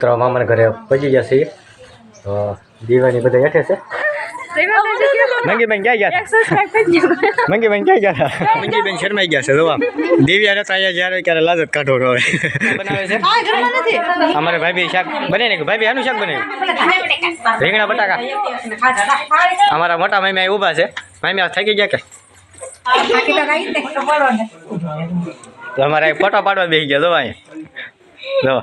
મિત્રો મામાના ઘરે પહોંચી ગયા છીએ. તો દીવાની બધા હેઠે છે. મંગીબેન ક્યાં ગયા હતા? મંગીબેન ક્યાં ગયા હતા? મંગીબેન શરમાઈ ગયા છે જોવા દિવ્યા નતા અહીંયા જ્યારે ક્યારે લાજત કાઢો હવે. બનાવે છે? અમારે ભાભી શાક બને ને ભાભી આનું શાક બને? રીંગણા બટાકા. અમારા મોટા મામી અહીં ઊભા છે. મામી આ થાકી ગયા કે? તો અમારે ફોટો પાડવા બેસી ગયા જોવા અહીંયા. જો.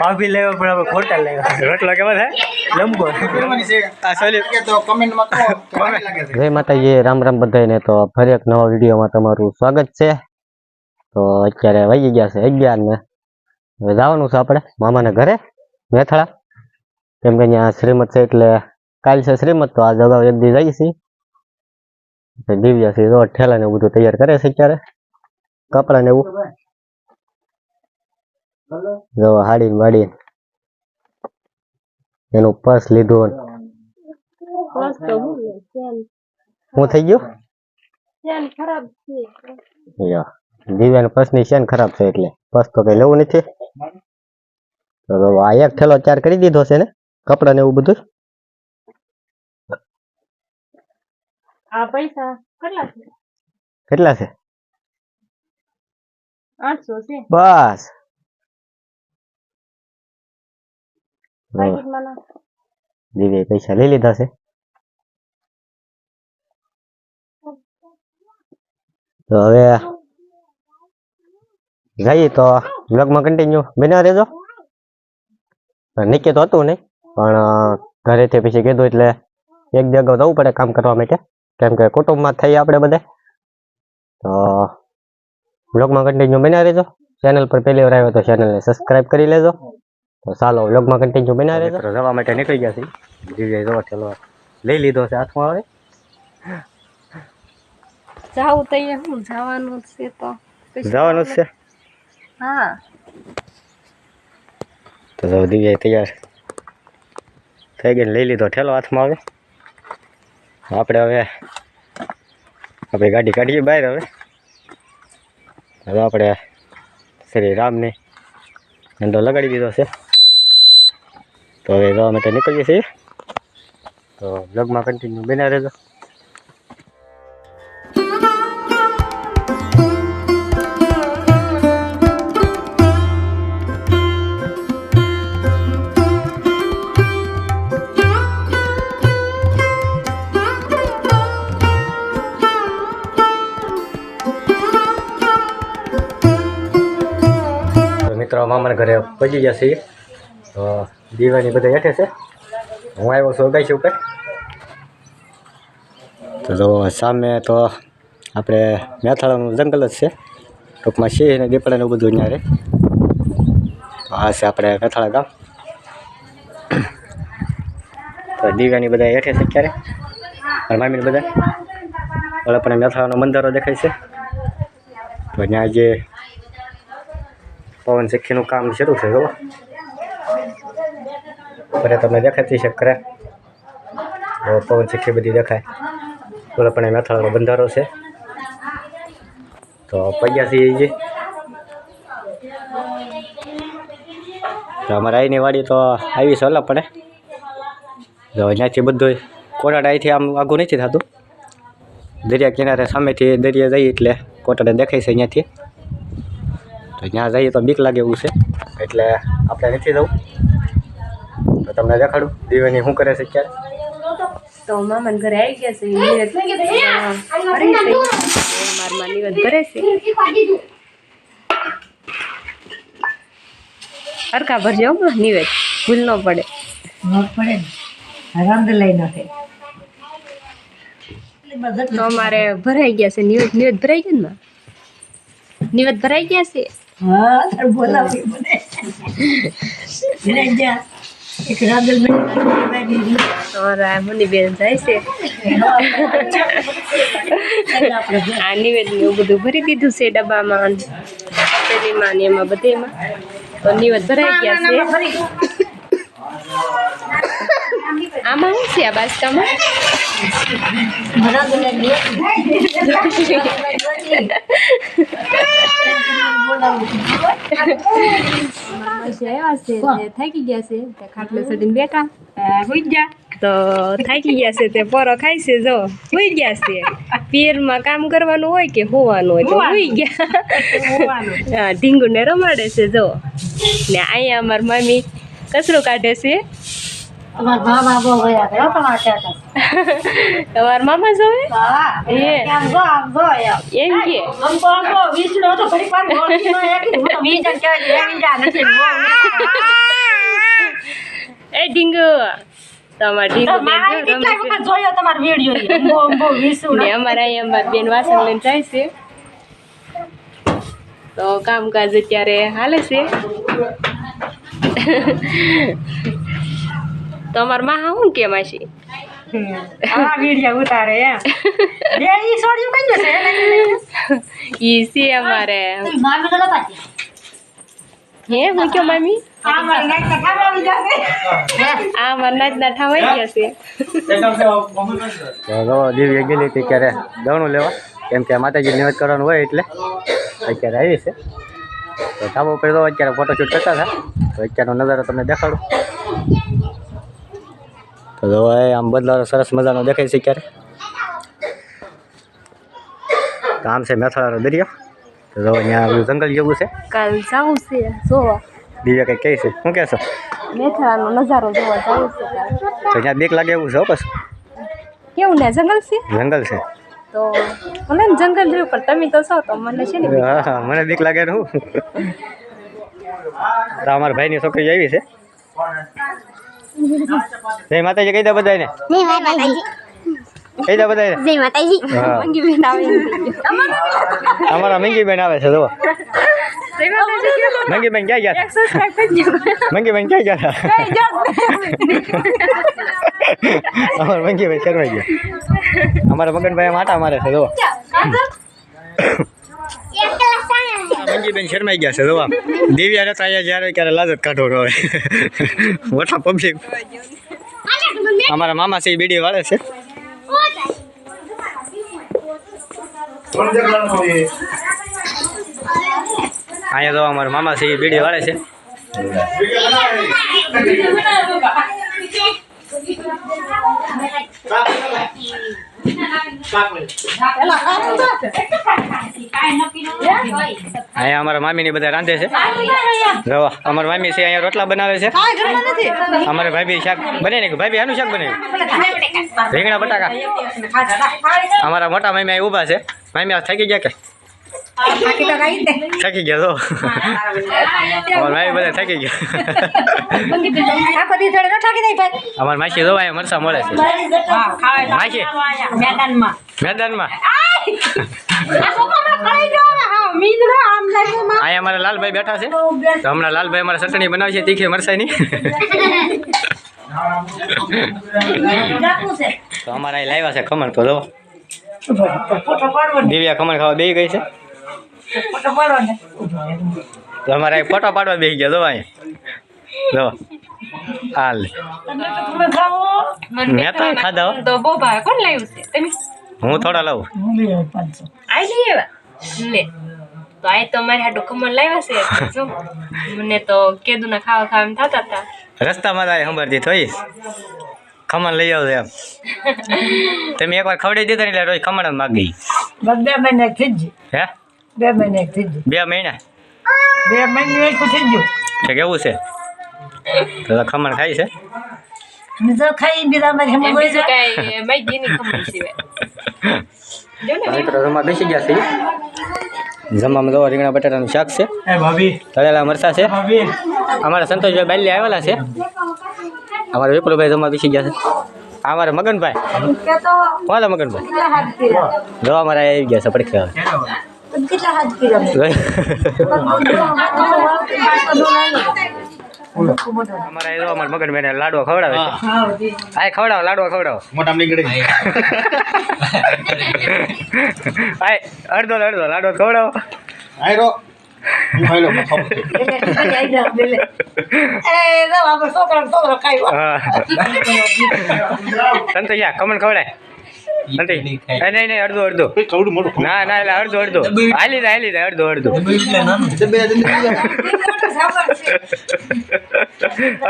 ભાભી લેવા પણ હવે ખોટા લેવા રોટલો કેવો થાય લંબો જય માતાજી રામ રામ બધાને તો ફરી એક નવા વિડીયોમાં તમારું સ્વાગત છે. તો અત્યારે વાગી ગયા છે અગિયાર ને. હવે જવાનું છે આપણે મામાના ઘરે મેથળા. કેમ કે અહીંયા શ્રીમદ છે એટલે કાલ છે શ્રીમત તો આજ અગાઉ એક દી જઈએ છીએ એટલે દિવ્યા છે તો ઠેલા ને બધું તૈયાર કરે છે અત્યારે. કપડા ને એવું. જો હાડી ને વાડી એનું પર્સ લીધું હું થઈ ગયું? પર્સની શેન ખરાબ છે એટલે. પર્સ તો કઈ લેવું નથી. આ એક ચાર કરી દીધો છે ને? કપડા ને એવું બધું? આ પૈસા કેટલા છે? કેટલા છે? આઠસો છે. બસ. પાકીટમાં પૈસા લઈ લીધા છે. તો હવે જઈએ તો બ્લોગમાં કન્ટિન્યુ બન્યા રહેજો. નિકે તો હતું નહીં પણ ઘરેથી પછી કીધું એટલે એક જગ્યા જવું પડે કામ કરવા માટે. કેમ કે કુટુંબમાં થઈ આપણે બધે. તો વ્લોગમાં કન્ટિન્યુ બન્યા રહેજો. ચેનલ પર પહેલી વાર આવ્યો તો ચેનલને સબસ્ક્રાઇબ કરી લેજો. તો ચાલો વ્લોગમાં કન્ટિન્યુ બન્યા રહેજો. રવા માટે નીકળી ગયા છે દિવ્યાએ જવા ચલો. લઈ લીધો છે હાથમાં હવે. જાવું તો અહીંયા હું જવાનું જ છે તો. જવાનું છે? હા. તો દિવ્યાએ તૈયાર. થઈ ગઈ ને લઈ લીધો ઠેલો હાથમાં હવે. આપણે હવે આપણે ગાડી કાઢીએ બહાર હવે. હવે આપણે શ્રી રામને ઝંડો લગાડી દીધો છે. તો હવે જવા માટે નીકળીએ છીએ. તો બ્લોગમાં કન્ટિન્યુ બન્યા રહેજો. મિત્રો, મામાના ઘરે પહોંચી ગયા છીએ. તો દીવાની બધા હેઠે છે. હું આવ્યો છું અગાઈ ઉપર. તો જો, સામે તો આપણે મેથાળાનું જંગલ જ છે. ટૂંકમાં સિંહ અને દીપડાને બધું રહે. તો આ છે આપણે મેથાળા ગામ. તો દીવાની બધા હેઠે છે અત્યારે. મારા મામીને બધા ઓલા પણ મેથાળાનો મંદિરો દેખાય છે. તો ત્યાં જે પવન શીખીનું કામ શરૂ છે જુઓ ઘરે તમને દેખાતી છે કરે પવન શીખી બધી દેખાય. બોલે, પણ એ મેથાળાનો બંધારો છે. તો પૈયાથી છીએ જે. તો અમારે આઈની વાડી તો આવી છે ઓલા પડે તો અહીંયાથી બધું કોટાડા અહીંથી આમ આઘું નથી થતું. દરિયા કિનારે સામેથી દરિયા જઈએ એટલે કોટાડા દેખાય છે અહીંયાથી. તો ત્યાં જઈએ તો બીક લાગે એવું છે. એટલે આપણે નથી જવું. તો તમને દેખાડું. દીવાની શું કરે છે ક્યારે તો મામાને ઘરે આવી ગયા છે. નિવેદ ભરે છે મારમાં નિવેદ ભરે છે. હરકા ભરજો નિવેદ. ભૂલ ન પડે. તો અમારે ભરાઈ ગયા છે. નિવેદ નિવેદ ભરાઈ ગયા ને નિવેદ ભરાઈ ગયા છે? અમારા મની. બેન જાય છે. આ નિવેદ ને એવું બધું ભરી દીધું છે ડબ્બામાં પેલીમાં ને એમાં બધેમાં. તો નિવેદ ભરાઈ ગયા છે. આમાં શું છે આ બાસ્કામાં થાકી ગયા છે થાકી ગયા છે તે પરો ખાય છે જો હુઈ ગયા છે પીરમાં કામ કરવાનું હોય કે હોવાનું હોય તો હુઈ ગયા હા, ઢીંગુને રમાડે છે, જો. ને અહીંયા અમાર મમ્મી કચરો કાઢે છે. તમારા મામા જોવે એ. એમ. કે. એ ઢીંગુ. તમારા બેન. ને અમારા અહીંયા વાસણ લઈને જાય છે. તો કામકાજ અત્યારે હાલે છે. તો અમારા માં શું કે માસી? ઉતારે એમ. બે ઈ સોડિયું કઈ જશે? ઈ છે અમારે. હે હું કયો મામી? આ મારી ના ખાવા જશે. આ અમારા નાચના ઠાવાઈ ગયા છે દિવ્ય ગયેલી હતી ત્યારે દવણું લેવા. કેમ કે માતાજી નિવેદ કરવાનું હોય એટલે અત્યારે આવી છે. તો ધાબા ઉપર તો અત્યારે ફોટોશૂટ કરતા હતા. તો અત્યારનો નજારો તમને દેખાડું. તો આમ બદલારો સરસ મજાનો દેખાય છે ક્યારે? તો આમ છે મેથાળાનો દરિયો. તો જો અહીંયા બધું જંગલ જેવું છે. કાલ જાવું છે જોવા. બીજા કંઈક કહે છે? શું કહેશો મેથાળાનો નજારો જોવા જાવું છે તો અહીંયા બીક લાગે એવું છે બસ કેવું ને જંગલ છે? જંગલ છે. તો મને જંગલ જેવું પણ તમે તો છો તો મને છે ને હા હા મને બીક લાગે ને હું. તો અમારા ભાઈની છોકરી આવી છે. જય માતાજી કહી દે બધાને કહી દે બધાને જય માતાજી. મંગી બેન આવે અમારા મંગી બેન આવે છે જો જય માતાજી કયો? મંગી બેન ક્યાં ગયા. મંગી બેન ક્યાં ગયા? અમારા મંગી બેન શરમાઈ ગયા. અમારા મગનભાઈ માટા મારે છે જો મંગી બેન શરમાઈ ગયા છે જો આમ. દિવ્યા રહેતા અહીંયા જ્યારે ક્યારે લાજત કાઢો હવે. વઠા પબ્લિક અમારા મામા છે બીડી વાળે છે. અહીંયા તો અમારા મામા છે બીડી વાળે છે. અહીંયા અમારા મામીની બધા રાંધે છે. રવા. અમારા મામી છે અહીંયા રોટલા બનાવે છે. અમારે ભાભી શાક બને ને ભાભી આનું શાક બને? રીંગણા બટાકા. અમારા મોટા મામી અહીં ઊભા છે. મામી આ થાકી ગયા કે? થાકી ગયા તો અમારા મામી બધા થાકી ગયા આખો દી થોડે ન ઠાકી દઈ ભાઈ અમારા માસી જો અહીંયા મરસા મળે છે માસી મેદાનમાં મેદાનમાં ને અહીંયા અમારા લાલભાઈ બેઠા છે તો હમણાં લાલભાઈ અમારા ચટણી છે તીખી મરસાની તો અમારા લાવ્યા છે ખમણ તો ને દિવ્યા ખમણ ખાવા બે ગઈ છે ને તો અમારા ફોટો પાડવા બેસી ગયા જો અહીંયા જો. હાલ. મેં તો ખાધા તો બહુ ભાવે. કોણ લાવ્યું છે? તમે? હું થોડા લાવું. હું લઈ આઈ લઈ આવ્યા લે. તો આ તો મારી હાટું ખમણ લાવ્યા છે. જો. મને તો કેદુના ખાવા ખાવા એમ થતા હતા. રસ્તામાં તારે સંભાળતી થોઈ. ખમણ લઈ આવજો એમ. તમે એકવાર ખવડાવી દીધા ને એટલે રોજ ખમણ જ માગી. બસ બે મહિને થઈ હે? બે મહિને થઈ બે મહિના? બે મહિને એક થઈ ગયું. છે કેવું છે? તો ખમણ ખાય છે? બીજો ખાઈ બીજા મારી હમ બીજું કાંઈ માહિતીની ખમણ સિવાય મિત્રો જમવા બેસી ગયા છે જમવામાં તો રીંગણા બટાટાનું શાક છે. તળેલા મરચા છે. અમારા સંતોષભાઈ બાલ્ય આવેલા છે. અમારા વિપુલભાઈ જમવા બેસી ગયા છે. અમારા મગનભાઈ. કે મગનભાઈ? હાથ અમારા આવી ગયા છે પડખે કેટલા હાથ કર્યા? અમારા એ લાડવો ખવડાવે આ ખવડાવો લાડવો ખવડાવો મોટા નીકળી આય અડધો અડધો લાડવો ખવડાવો આય રો ખાઈ હા સંતોષ કમન ખવડાય. નહીં નહીં અડધો અડધો. ના ના એટલે અડધો અડધો. હાલી જાય હાલી જાય અડધો અડધો.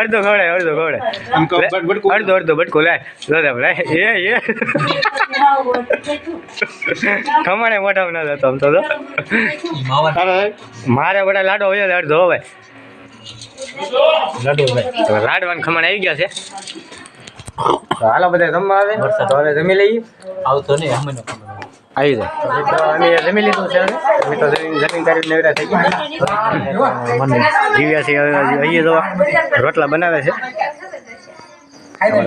અડધો ખવડાય અડધો ખવડાય. અડધો અડધો બટકો લાય. જો દે લાય. એ એ. ખમણે મોટા ના જતો આમ તો મારે બધા લાડો હોય અડધો હવે લાડવાનું લાડવાન ખમણ આવી ગયા છે. હાલો બધા જમવા આવે. તો હવે જમી લઈએ. આવતો નહીં અમે આવી જાય. તો અમે જમી લીધું છે અમે તો જમીન કરી નવરા થઈ ગયા. દિવ્યા છે અહીંયા જો રોટલા બનાવે છે.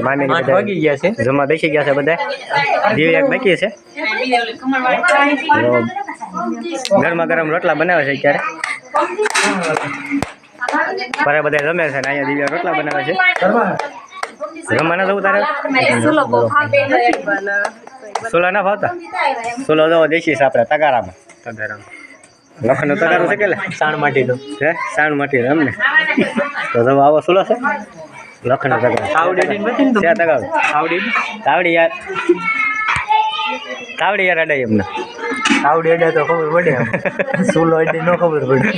મામીને બધા વાગી ગયા છે. જમવા બેસી ગયા છે બધા. દિવ્યા એક બાકી છે. તો ગરમા ગરમ રોટલા બનાવે છે અત્યારે. મારે બધા જમે છે ને અહીંયા દિવ્યા રોટલા બનાવે છે. જમવા ના જવું તારે? સુલો ના ભાવતા સોલો જો દેશી આપણે તગારામાં. તગારામાં લખનનું તગારું છે કે લે? માટી માટીનું હે? સાણ માટી એમ ને. તો તમે આવો સોલો છે. લખનનું તગારું. તાવડી ત્યાં તગારું? તાવડી તાવડી યાર. તાવડી યાર અડાય એમને. તાવડી અડે તો ખબર પડે. સુલો અડે ન ખબર પડે.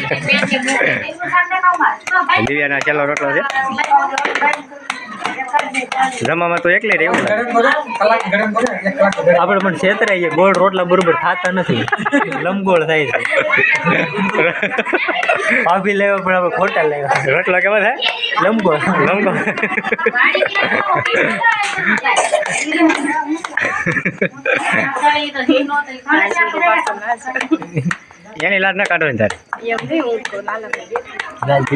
દિવ્યાના ચેલો રોટલો છે. જમવામાં તો એકલે રહેવું આપણે પણ છેતરાઈએ ગોળ રોટલા બરોબર થતા નથી લંબગોળ થાય છે ભાભી લેવા પણ આપણે ખોટા લેવા રોટલા કેવા થાય લંબગોળ લંબો એની લાજ ના કાઢવાની તારે.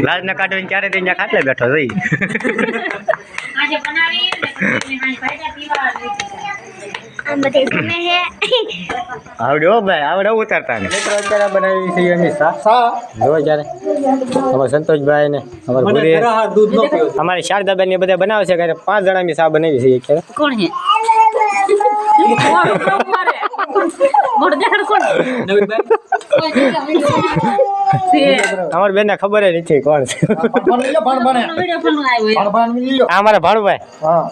લાજ ના કાઢવાની ક્યારે તે ત્યાં ખાટલે બેઠો જઈ આવડે હો ભાઈ આવડે ઉતારતા ને. અત્યારે બનાવી છે એની જો જ્યારે અમારા સંતોષભાઈ ને અમારા ન અમારી શારદાબેન ને બધા બનાવે છે પાંચ જણાની સા બનાવી છે? અત્યારે કોણ કોણ અમારી બેન ને ખબર જ નથી કોણ છે. અમારા ભાણુભાઈ.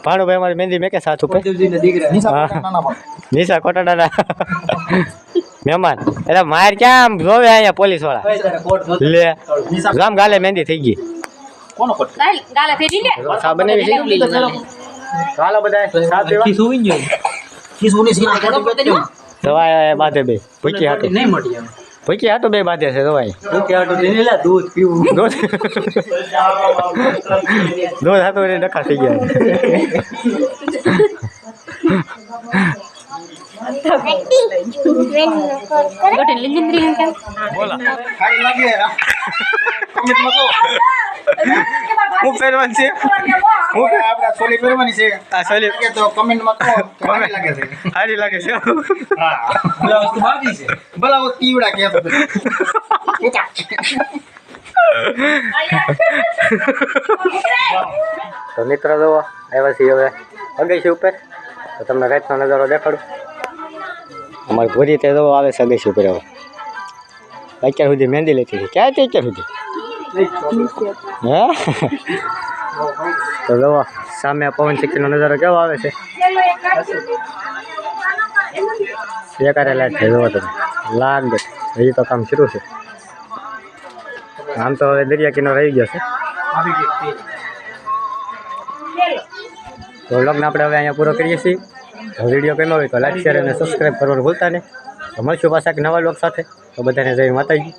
ભાણુભાઈ અમારે મહેંદી મેકે સાથ ઉપર. નિશા કોટાડાના મહેમાન. એટલે માર ક્યાં જોવે અહીંયા પોલીસવાળા. લે. ગામ ગાલે મહેંદી થઈ ગઈ. ગાલે છે. ચાલો બધા દવા બાંધે બે. ભૂકી હાટું. નહીં મટી આવે ભૂકી હાટું બે બાંધે છે તો ભાઈ. ભૂકી લઈને લે દૂધ પીવું. દૂધ. દૂધ હાટું એને ડખા થઈ ગયા કહો છે હું કે પહેરવાની છે આ સોલી લાગે તો કમેન્ટમાં કહો કે સારી લાગે છે સારી લાગે છે હા છે હું તીવડા કે તો મિત્રો જુઓ, આવ્યા છીએ હવે. અગેસી ઉપર. તો તમને રાતનો નજારો દેખાડું. અમારી ભોરી તે તો આવે છે અગેસી ઉપર અત્યાર સુધી મહેંદી લેતી હતી. ક્યાં હતી અત્યાર સુધી? હે? તો જુઓ સામે પવન ચક્કીનો નજારો કેવો આવે છે? બેકારે લાઈટ છે જુઓ તમે. લાગ હજી તો કામ શરૂ છે. આમ તો હવે દરિયા કિનારો રહી ગયો છે. તો લગ્ન આપણે હવે અહીંયા પૂરો કરીએ છીએ. વીડિયો ગમ્યો હોય તો લાઈક શેર અને સબસ્ક્રાઈબ કરવાનું ભૂલતા નહીં. મળશું પાછા એક નવા લોક સાથે. તો બધાને જય માતાજી.